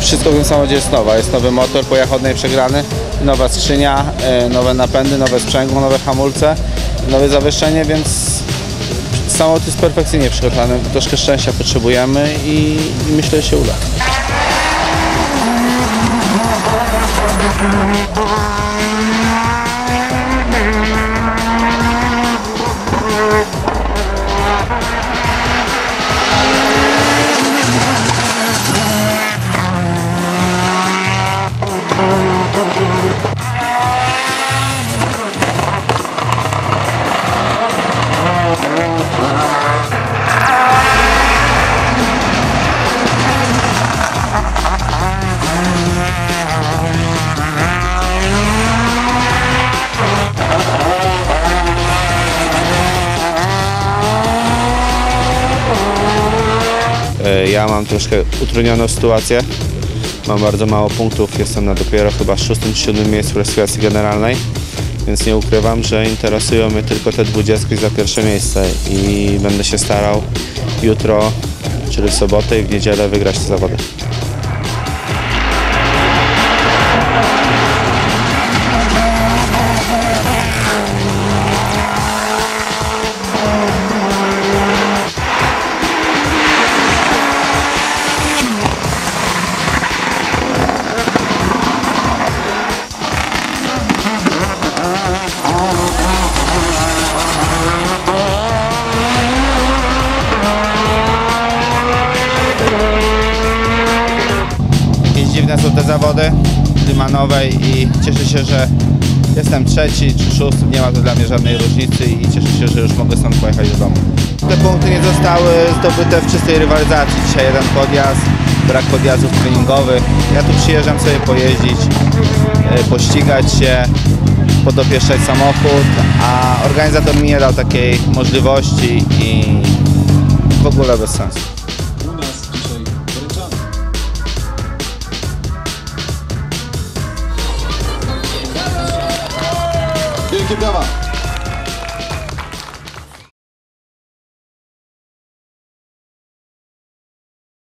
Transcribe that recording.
Wszystko w tym samochodzie jest nowe. Jest nowy motor i przegrany, nowa skrzynia, e, nowe napędy, nowe sprzęgło, nowe hamulce, nowe zawieszenie, więc samochód jest perfekcyjnie przygotowany. Troszkę szczęścia potrzebujemy i, i myślę, że się uda. Ja mam troszkę utrudnioną sytuację. Mam bardzo mało punktów, jestem na dopiero chyba szóstym czy siódmym miejscu klasyfikacji generalnej, więc nie ukrywam, że interesują mnie tylko te dwudziestki za pierwsze miejsce i będę się starał jutro, czyli w sobotę i w niedzielę wygrać te zawody. Zawody Limanowej i cieszę się, że jestem trzeci czy szósty, nie ma to dla mnie żadnej różnicy i cieszę się, że już mogę stąd pojechać do domu. Te punkty nie zostały zdobyte w czystej rywalizacji. Dzisiaj jeden podjazd, brak podjazdów treningowych. Ja tu przyjeżdżam sobie pojeździć, e, pościgać się, podopieszczać samochód, a organizator mi nie dał takiej możliwości i w ogóle bez sensu. Keep going.